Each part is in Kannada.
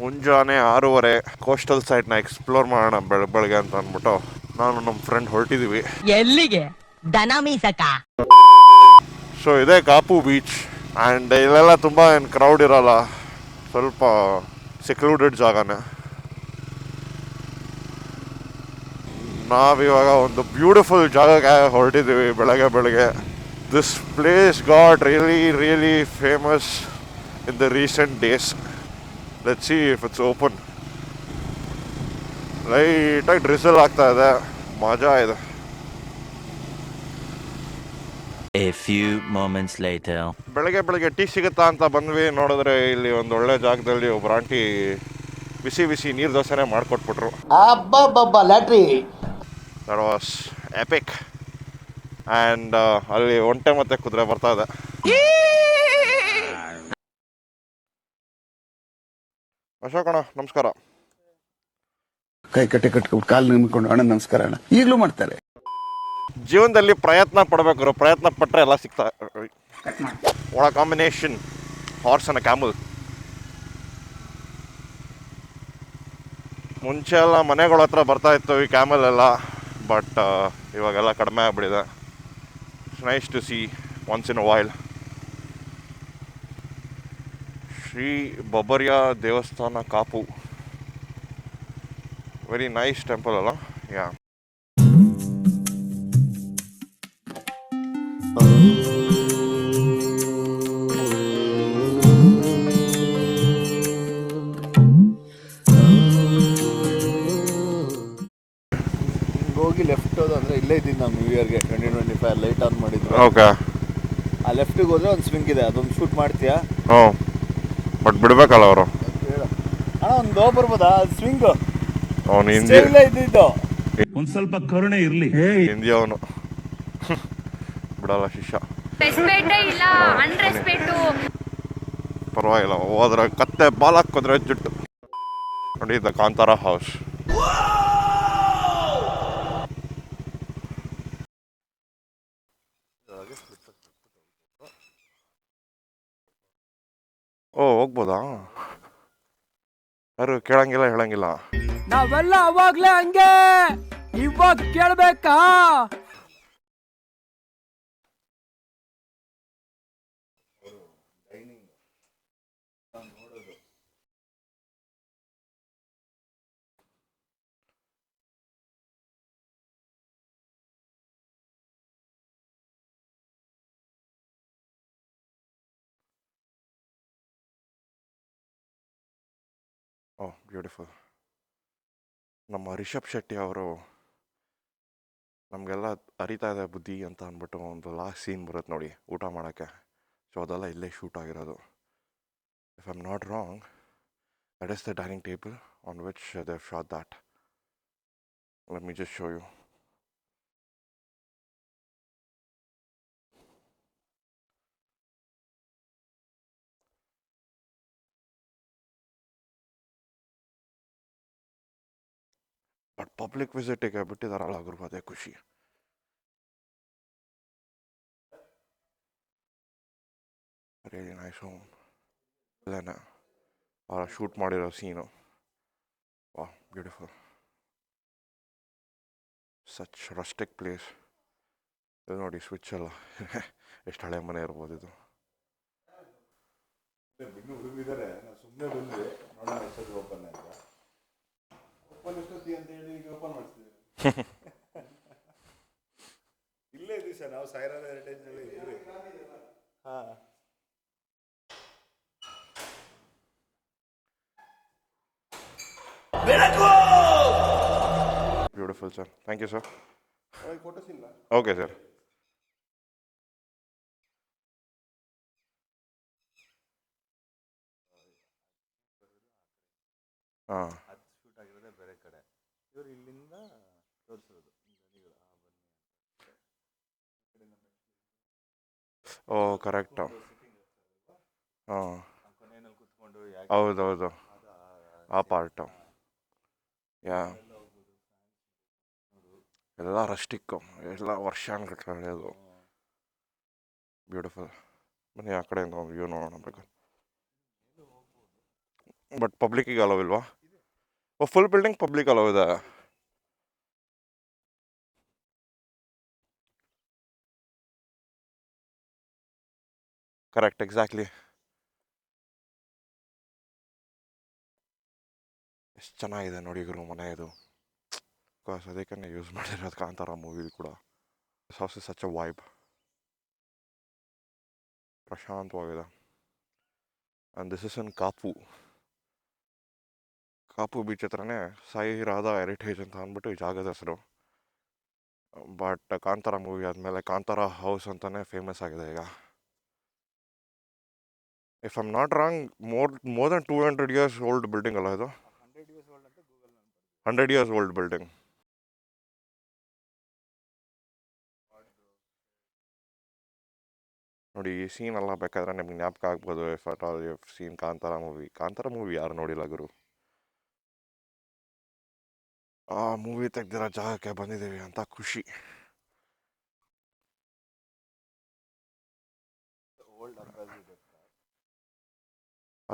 ಮುಂಜಾನೆ ಆರೂವರೆ ಕೋಸ್ಟಲ್ ಸೈಟ್ನ ಎಕ್ಸ್ಪ್ಲೋರ್ ಮಾಡೋಣ ಬೆಳ ಬೆಳಗ್ಗೆ ಅಂತ ಅಂದ್ಬಿಟ್ಟು ನಾನು ನಮ್ಮ ಫ್ರೆಂಡ್ ಹೊರಟಿದೀವಿ. ಎಲ್ಲಿಗೆ? ದನ ಮೀಸಕ? ಸೊ ಇದೇ ಕಾಪು ಬೀಚ್ ಆ್ಯಂಡ್ ಇಲ್ಲೆಲ್ಲ ತುಂಬ ಏನು ಕ್ರೌಡ್ ಇರಲ್ಲ. ಸ್ವಲ್ಪ ಸೆಕ್ಲೂಡೆಡ್ ಜಾಗನೇ. ನಾವಿವಾಗ ಒಂದು ಬ್ಯೂಟಿಫುಲ್ ಜಾಗಕ್ಕೆ ಹೊರಟಿದ್ದೀವಿ ಬೆಳಗ್ಗೆ ಬೆಳಗ್ಗೆ. This place god really really famous in the recent days let see if it's open ಲೈಟಾಗಿ ಡ್ರಿಸಲ್ ಆಗ್ತಾ ಇದೆ. ಮಜಾ ಇದೆ. A few moments later. ಬೆಳಗ್ಗೆ ಬೆಳಗ್ಗೆ ಟೀ ಸಿಗುತ್ತಾ ಅಂತ ಬಂದ್ವಿ. ನೋಡಿದ್ರೆ ಇಲ್ಲಿ ಒಂದು ಒಳ್ಳೆ ಜಾಗದಲ್ಲಿ ಒಬ್ರು ಆಂಟಿ ಬಿಸಿ ಬಿಸಿ ನೀರು ದೋಸೆನೇ ಮಾಡಿಕೊಟ್ಬಿಟ್ರು. ಅಬ್ಬಬ್ಬಬ್ಬ ಲ್ಯಾಟ್ರಿ. ದಟ್ ವಾಸ್ ಎಪಿಕ್ ಆ್ಯಂಡ್ ಅಲ್ಲಿ ಒಂಟೆ ಮತ್ತೆ ಕುದುರೆ ಬರ್ತಾ ಇದೆ. ಅಶೋಕಣ್ಣ ನಮಸ್ಕಾರ. ಕೈ ಕಟ್ಟಿ ಕಟ್ಕೊಂಡು ಕಾಲು ನಿಮ್ಕೊಂಡು ಅಣ್ಣ ನಮಸ್ಕಾರ ಅಣ್ಣ. ಈಗಲೂ ಮಾಡ್ತಾರೆ. ಜೀವನದಲ್ಲಿ ಪ್ರಯತ್ನ ಪಡಬೇಕು ಪ್ರಯತ್ನ ಪಟ್ಟರೆ ಎಲ್ಲ ಸಿಗ್ತಾ ಒಳ ಕಾಂಬಿನೇಷನ್ ಹಾರ್ಸ್ ಅನ್ನ ಕ್ಯಾಮಲ್ ಮುಂಚೆ ಎಲ್ಲ ಮನೆಗಳ ಹತ್ರ ಬರ್ತಾ ಇತ್ತು ಈ ಕ್ಯಾಮಲ್ ಎಲ್ಲ ಬಟ್ ಇವಾಗೆಲ್ಲ ಕಡಿಮೆ ಆಗ್ಬಿಟ್ಟಿದೆ. Nice to see once in a while Shri Babbariya ದೇವಸ್ಥಾನ ಕಾಪು. ವೆರಿ ನೈಸ್ ಟೆಂಪಲ್ ಅಲ್ಲ? ಯಾ ಹಿಂಗೆ ಲೆಫ್ಟ್ ಹೋದ ಅಂದರೆ ಇಲ್ಲೇ ಇದ್ದೀನಿ ನಾವು ನ್ಯೂ ಇಯರ್ಗೆ twenty twenty five light on ಮಾಡಿದ್ರು. ಓಕೆ ಆ ಲೆಫ್ಟಿಗೆ ಹೋದ್ರೆ ಒಂದು ಸ್ವಿಂಗ್ ಇದೆ ಅದೊಂದು ಶೂಟ್ ಮಾಡ್ತೀಯಾ? ಹ್ಞೂ ಬಟ್ ಬಿಡ್ಬೇಕಲ್ಲ ಅವರು. ಅಣ್ಣ ಒಂದು ಬರ್ಬೋದಾ? ಸ್ವಿಂಗ್. ಅವನು ಹಿಂದಿ. ಇದ್ದಿದ್ದು. ಒಂದ್ ಸ್ವಲ್ಪ ಕರುಣೆ ಇರ್ಲಿ. ಹಿಂದಿ ಅವನು. ಬಿಡಲ್ಲ ಶಿಷ್ಯ. ರೆಸ್ಪೆಕ್ಟೇ ಇಲ್ಲ ಅನ್ರೆಸ್ಪೆಕ್ಟು ಪರವಾಗಿಲ್ಲ ಹೋದ್ರೆ ಕತ್ತೆ ಬಾಲ್ ಹಾಕೋದ್ರೆ ಜುಟ್ಟು. ನೋಡಿ ದ ಕಾಂತಾರ ಹೌಸ್ ಓ ಹೋಗ್ಬೋದಾ? ಯಾರು ಕೇಳಂಗಿಲ್ಲ ಹೇಳಂಗಿಲ್ಲ. ನಾವೆಲ್ಲ ಅವಾಗ್ಲೇ ಹಂಗೆ. ಇವಾಗ ಕೇಳ್ಬೇಕಾ? Oh, beautiful. ನಮ್ಮ ರಿಷಬ್ ಶೆಟ್ಟಿ ಅವರು ನಮಗೆಲ್ಲ ಅರಿತಾ ಇದೆ ಬುದ್ಧಿ ಅಂತ ಅಂದ್ಬಿಟ್ಟು ಒಂದು ಲಾಸ್ಟ್ ಸೀನ್ ಬರುತ್ತೆ ನೋಡಿ, ಊಟ ಮಾಡೋಕ್ಕೆ. ಸೊ ಅದೆಲ್ಲ ಇಲ್ಲೇ ಶೂಟ್ ಆಗಿರೋದು. If I am not wrong that is the dining table on which they shot that let me just show you but public ವಿಸಿಟಿಗೆ ಬಿಟ್ಟಿದಾರಲ್ಲ ಗುರು ಅದೇ ಖುಷಿ. ಅವ್ರ ಶೂಟ್ ಮಾಡಿರೋ ಸೀನು. ವಾ ಬ್ಯೂಟಿಫುಲ್. Such rustic place. ಇದು ನೋಡಿ ಸ್ವಿಚ್ ಎಲ್ಲ ಎಷ್ಟು ಹಳೆ ಮನೆ ಇರ್ಬೋದು ಇದು. ಸುಮ್ಮನೆ ಓಪನ್ ಎಷ್ಟೊತ್ತಿ ಅಂತ ಹೇಳಿ ಈಗ ಓಪನ್ ಮಾಡಿಸ್ತೀವಿ ಇಲ್ಲೇ ಇದ್ದೀವಿ ಸರ್ ನಾವು ಸಾಯಿರಾದ ಹೆರಿಟೇಜ್ನಲ್ಲಿ ಇದ್ದೀವಿ ಹಾಂ beautiful sir thank you sir photos ಇಲ್ಲ ಓಕೆ ಸರ್ ಹಾಂ ಅದು ಶೂಟ್ ಆಗಿರೋದೇ ಬೇರೆ ಕಡೆ ಇವರು ಇಲ್ಲಿಂದ ತೋರಿಸೋದು. ಓ ಕರೆಕ್ಟು ಹಾಂ. ಕೊನೆಯಲ್ಲಿ ಕುತ್ಕೊಂಡು ಯಾಕೆ ಹೌದೌದು. ಆ ಪಾರ್ಟು ಯಾ. ಎಲ್ಲ ರಸ್ಟಿಕ್ಕು. ಎಲ್ಲ ವರ್ಷಾನ ಹಳೆಯದು ಬ್ಯೂಟಿಫುಲ್ ಬನ್ನಿ ಆ ಕಡೆಯಿಂದ ವ್ಯೂ ನೋಡೋಣ ಬೇಕು ಬಟ್ ಪಬ್ಲಿಕ್ಕಿಗೆ ಅಲೋ ಇಲ್ವಾ? ಓ ಫುಲ್ ಬಿಲ್ಡಿಂಗ್ ಪಬ್ಲಿಕ್ ಅಲೋ ಇದೆ ಕರೆಕ್ಟ್ ಎಕ್ಸಾಕ್ಟ್ಲಿ ಎಷ್ಟು ಚೆನ್ನಾಗಿದೆ ನೋಡಿ ಗುರು ಮನೆ ಇದು. ಬಿಕಾಸ್ ಅದಕ್ಕೆ ಯೂಸ್ ಮಾಡಿರೋದು ಕಾಂತಾರ ಮೂವಿ ಕೂಡ. ಸಾಸ್ is such a vibe ಪ್ರಶಾಂತವಾಗಿದೆ. And this is in Kapu Kapu beach ಹತ್ರನೇ ಸಾಯಿ ರಾಧಾ ಹೆರಿಟೇಜ್ ಅಂತ ಅಂದ್ಬಿಟ್ಟು ಈ ಜಾಗದ ಹೆಸರು. ಬಟ್ ಕಾಂತಾರ ಮೂವಿ ಆದಮೇಲೆ ಕಾಂತಾರ ಹೌಸ್ ಅಂತಲೇ ಫೇಮಸ್ ಆಗಿದೆ ಈಗ. If I'm not wrong more more than two hundred years old building ಅಲ್ಲ ಇದು? ಹಂಡ್ರೆಡ್ ಇಯರ್ಸ್ ಓಲ್ಡ್ ಬಿಲ್ಡಿಂಗ್ ನೋಡಿ ಈ ಸೀನ್ ಎಲ್ಲ ಬೇಕಾದ್ರೆ ನಿಮ್ಗೆ ಜ್ಞಾಪಕ ಆಗ್ಬೋದು if at all if seen Kantara movie Kantara movie ಯಾರು ನೋಡಿಲ್ಲ ಗುರು? ಆ ಮೂವಿ ತೆಗ್ದಿರೋ ಜಾಗಕ್ಕೆ ಬಂದಿದ್ದೀವಿ ಅಂತ ಖುಷಿ.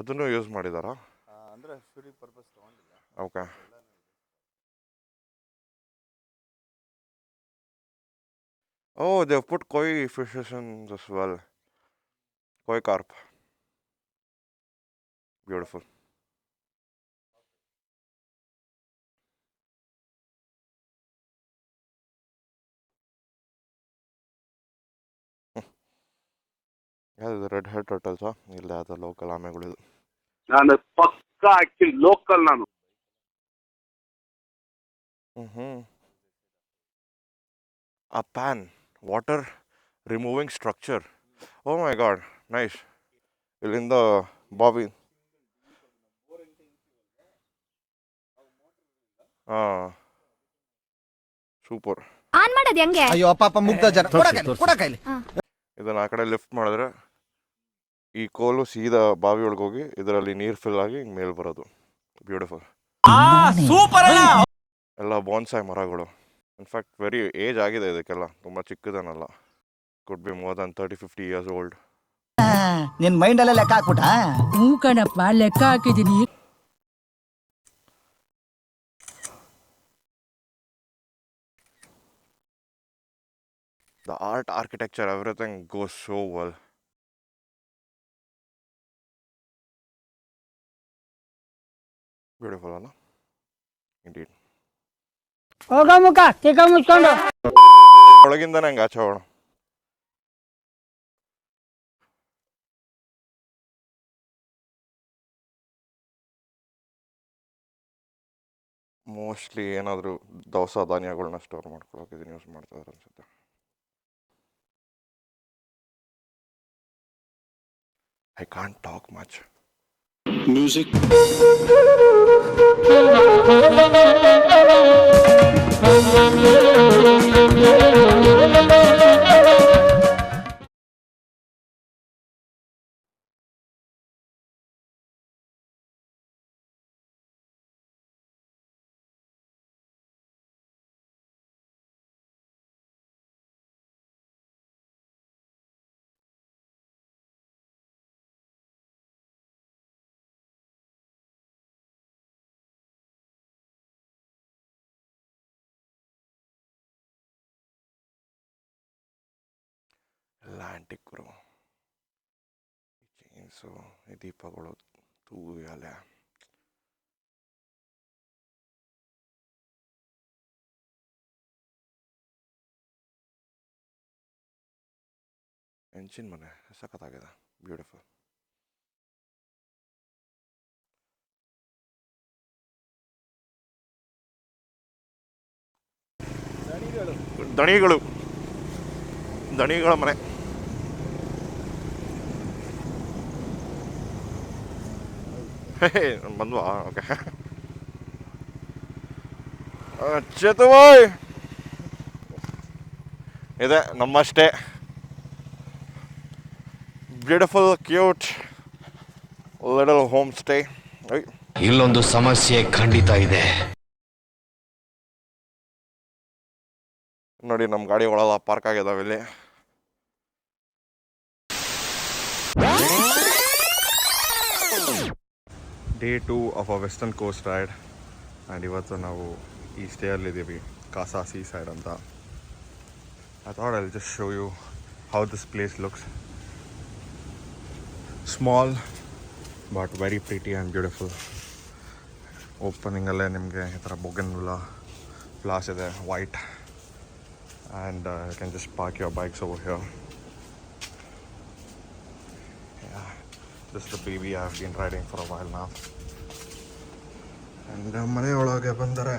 ಅದನ್ನು ಯೂಸ್ ಮಾಡಿದಾರಾ? ಅಂದರೆ ಫ್ಯೂರಿ ಪರ್ಪಸ್ ತಗೊಂಡಿಲ್ಲ. Okay oh they put koi fishes in this well koi carp Beautiful. ಯಾವುದು ರೆಡ್ ಹೆಡ್ ಟೋಟಲ್ಸಾ ಇಲ್ಲ ಅದು ಲೋಕಲ್ ಆಮೆಗಳು ನಾನು ಪಕ್ಕ ಆಕ್ಚುಲಿ ಲೋಕಲ್ ನಾನು. ಹ್ಞೂ ಆ pan water removing structure oh my god nice. ಇಲ್ಲಿಂದ ಬಾವಿ. ಹಾಂ. ಸೂಪರ್ ಆನ್ ಮಾಡೋದು ಹೆಂಗೆ? ಅಯ್ಯೋ ಪಾಪ ಮುಗ್ಧ ಜನ. ಕೊಡ ಕೈಲಿ ಇದನ್ನು ಆ ಕಡೆ ಲಿಫ್ಟ್ ಮಾಡಿದ್ರೆ ಈ ಕೋಲು ಸೀದಾ ಬಾವಿ ಒಳಗೆ ಹೋಗಿ ಇದರಲ್ಲಿ ನೀರು ಫಿಲ್ ಆಗಿ ಹಿಂಗ್ ಮೇಲ್ ಬರೋದು. ಬ್ಯೂಟಿಫುಲ್ ಸೂಪರ್ ಎಲ್ಲ ಬಾನ್ಸಾಯ್ ಮರಗಳು. ಇನ್ಫ್ಯಾಕ್ಟ್ ವೆರಿ ಏಜ್ ಆಗಿದೆ ಇದಕ್ಕೆಲ್ಲ. ತುಂಬ ಚಿಕ್ಕದನಲ್ಲ. Could be more than thirty fifty years old ನಿನ್ ಮೈಂಡ್ ಅಲ್ಲೇ ಲೆಕ್ಕ ಹಾಕ್ಬಿಟ್ಟ? ಹ್ಞೂ ಕಣಪ್ಪ ಲೆಕ್ಕ ಹಾಕಿದೀನಿ the art architecture everything goes so well beautiful ಅಲ್ಲ? ಇಂಡೀಡ್ ಹೋಗ ಮುಖ ತಿಕ್ಕ ಮುಚ್ಕೊಂಡು. ಒಳಗಿಂದನೇ ನಂಗೆ ಆಚೆ ಹೋಗೋಣ. ಮೋಸ್ಟ್ಲಿ ಏನಾದರೂ ದವಸ ಧಾನ್ಯಗಳನ್ನ ಸ್ಟೋರ್ ಮಾಡ್ಕೊಳಕ್ಕೆ ಇದನ್ನ ಯೂಸ್ ಮಾಡ್ತಾರೆ ಅನ್ಸುತ್ತೆ. ಐ ಕಾಂಟ್ ಟಾಕ್ ಮಚ್ ಎಲ್ಲ ಗುರು ಚೈನ್ಸು ಈ ದೀಪಗಳು ತೂ ಎಲೆ. ಹೆಂಚಿನ ಮನೆ ಸಖತ್ತಾಗಿದೆ. ಬ್ಯೂಟಿಫುಲ್ ದಣಿಗಳು. ದಣಿಗಳ ಮನೆ. ಬಂದ್ವಾ ಓಕೆ ಚೇತವಾಯ್ ಇದೆ ನಮ್ಮಷ್ಟೇ beautiful cute little home stay ಇಲ್ಲೊಂದು ಸಮಸ್ಯೆ ಖಂಡಿತ ಇದೆ. ನೋಡಿ ನಮ್ಮ ಗಾಡಿ ಒಳಗೆ ಪಾರ್ಕ್ ಆಗಿದಾವೆ ಇಲ್ಲಿ. Day two of a western coast ride and ಇವತ್ತು ನಾವು ಈ ಸ್ಟೇಯಲ್ಲಿದ್ದೀವಿ ಕಾಸಾ ಸೀ ಸೈಡ್ ಅಂತ. I thought I just show you how this place looks small but very pretty and beautiful ಓಪನಿಂಗಲ್ಲೇ ನಿಮಗೆ ಈ ಥರ ಬೊಗನ್ ವಿಲ್ಲ ಪ್ಲಾಸ್ ಇದೆ white and you can just park your bikes over here this the baby I have been riding for a while ನಾವು ಆ್ಯಂಡ್ ಮನೆಯೊಳಗೆ ಬಂದರೆ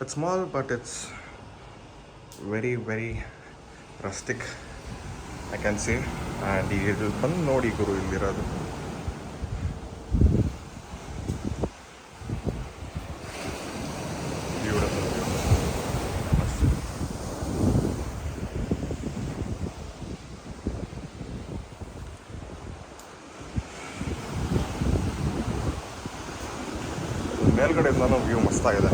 it's small but it's very very rustic I can see and ಇದು ಬಂದು ನೋಡಿ ಗುರು, ಇಲ್ಲಿರೋದು ಬ್ಯೂಟಿಫುಲ್ ಮೇಲ್ಗಡೆಯಿಂದನೂ ವ್ಯೂ ಮಸ್ತಾಗಿದೆ.